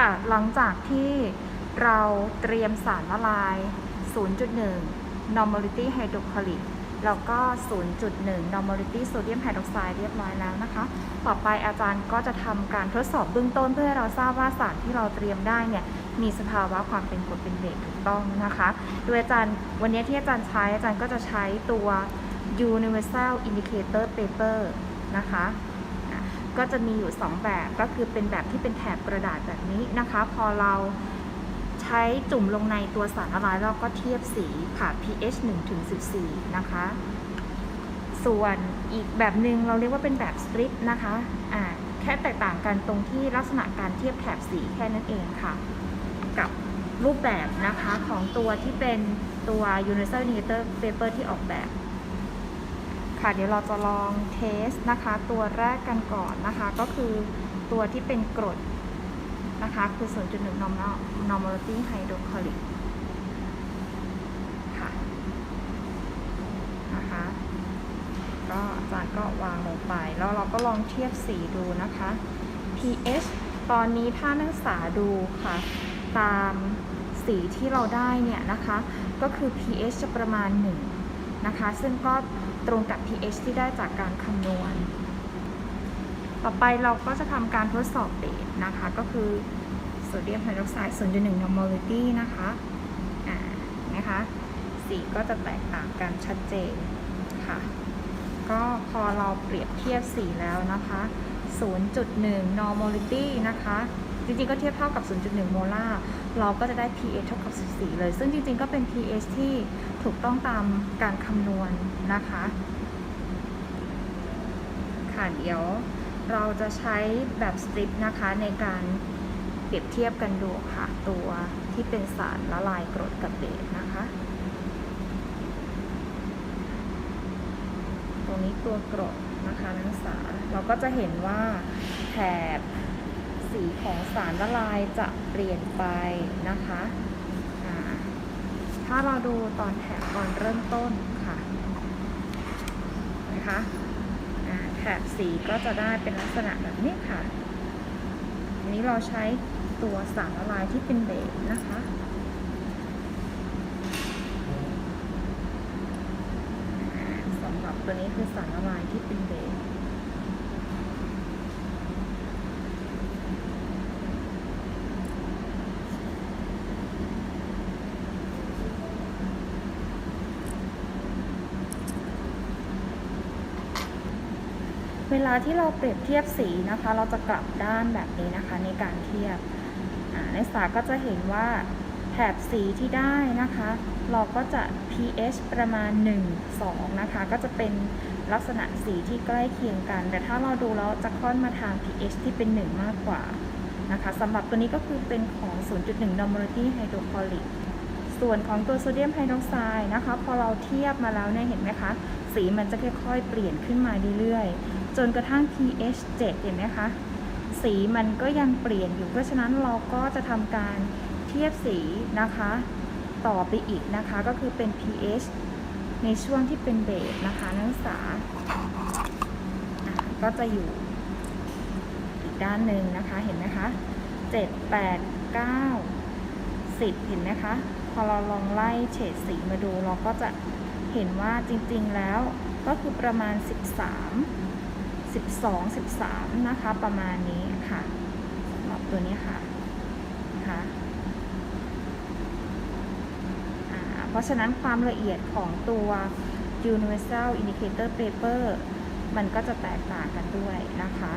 ค่ะ หลังจากที่เราเตรียมสารละลาย 0.1 normality hydrochloric แล้วก็ 0.1 normality sodium hydroxide เรียบร้อยแล้วนะคะ ต่อไปอาจารย์ก็จะทำการทดสอบเบื้องต้นเพื่อให้เราทราบว่าสารที่เราเตรียมได้เนี่ย มีสภาวะความเป็นกรดเป็นเบสถูกต้องนะคะ โดยอาจารย์วันนี้ที่อาจารย์ใช้อาจารย์ก็จะใช้ตัว universal indicator paper นะคะอะ ก็จะมีอยู่ 2 แบบก็คือเป็นแบบที่เป็นแถบกระดาษแบบนี้นะคะ พอเราใช้จุ่มลงในตัวสารละลายแล้วก็เทียบสีค่ะ pH 1ถึง14 นะคะ ส่วนอีกแบบหนึ่งเราเรียกว่าเป็นแบบสตริปนะคะอ่าแค่แตกต่างกันตรงที่ลักษณะการเทียบแถบสีแค่นั้นเองค่ะ กับรูปแบบนะคะของตัวที่เป็นตัว universal indicator paper ที่ออกแบบ ค่ะ เดี๋ยวเราจะลองเทสนะคะ ตัวแรกกันก่อนนะคะ ก็คือตัวที่เป็นกรดนะคะ คือ 0.1 normal normality hydrochloric ค่ะนะคะ ก็อาจารย์ก็วางลงไป แล้วเราก็ลองเทียบสีดูนะคะ pH ตอนนี้ถ้านักศึกษาดูค่ะ ตามสีที่เราได้เนี่ยนะคะ ก็คือ pH จะประมาณ 1 นะคะ ซึ่งก็ตรงกับ pH ที่ได้จากการคำนวณ ต่อไปเราก็จะทำการทดสอบเบสนะคะ ก็คือโซเดียมไฮดรอกไซด์0.1 normality นะคะอ่านะคะ สีก็จะแตกต่างกันชัดเจนค่ะ ก็พอเราเปรียบเทียบสีแล้วนะคะ 0.1 normality นะคะ จริงๆ ก็เทียบเท่ากับ 0.1 โมลาร์ เราก็จะได้ pH เท่ากับ 14 เลย ซึ่งจริงๆ ก็เป็น pH ที่ถูกต้องตามการคำนวณนะคะ ค่ะเดี๋ยวเราจะใช้แบบสตริปนะคะในการเปรียบเทียบกันดูค่ะ ตัวที่เป็นสารละลายกรดกับเบสนะคะ ตรงนี้ตัวกรดนะคะนักศึกษา เราก็จะเห็นว่าแถบ สีของสารละลายจะเปลี่ยนไปนะคะถ้าเราดูตอนแถบตอนเริ่มต้นค่ะนะคะแถบสีก็จะได้เป็นลักษณะแบบนี้ค่ะอันนี้เราใช้ตัวสารละลายที่เป็นเบสนะคะสำหรับตัวนี้คือสารละลายที่เป็นเบส เวลาที่เราเปรียบเทียบสีนะคะ เราจะกลับด้านแบบนี้นะคะในการเทียบในสาก็จะเห็นว่าแถบสีที่ได้นะคะ เราก็จะ pH ประมาณ 1 2 นะคะ ก็จะเป็นลักษณะสีที่ใกล้เคียงกัน แต่ถ้าเราดูแล้วจะค่อนมาทาง pH ที่เป็น 1 มากกว่านะคะสำหรับตัวนี้ก็คือเป็นของ 0.1 normality hydrochloric ส่วนของตัวโซเดียมไฮดรอกไซด์นะคะ พอเราเทียบมาแล้วเนี่ยเห็นไหมคะ สีมันจะค่อยๆ เปลี่ยนขึ้นมาเรื่อยๆ จนกระทั่ง pH 7 เห็นไหมคะ สีมันก็ยังเปลี่ยนอยู่ เพราะฉะนั้นเราก็จะทำการเทียบสีนะคะ ต่อไปอีกนะคะ ก็คือเป็น pH ในช่วงที่เป็นเบสนะคะนักศึกษาอ่าก็จะอยู่อีกด้านหนึ่งนะคะ เห็นไหมคะ 7 8 9 10 เห็นไหมคะ พอเราลองไล่เฉดสีมาดูเราก็จะเห็นว่าจริงๆแล้วก็คือประมาณ 13 12 13 นะคะ ประมาณนี้ค่ะสำหรับตัวนี้ค่ะนะคะเพราะฉะนั้นความละเอียดของตัว Universal Indicator Paper มันก็จะแตกต่างกันด้วยนะคะ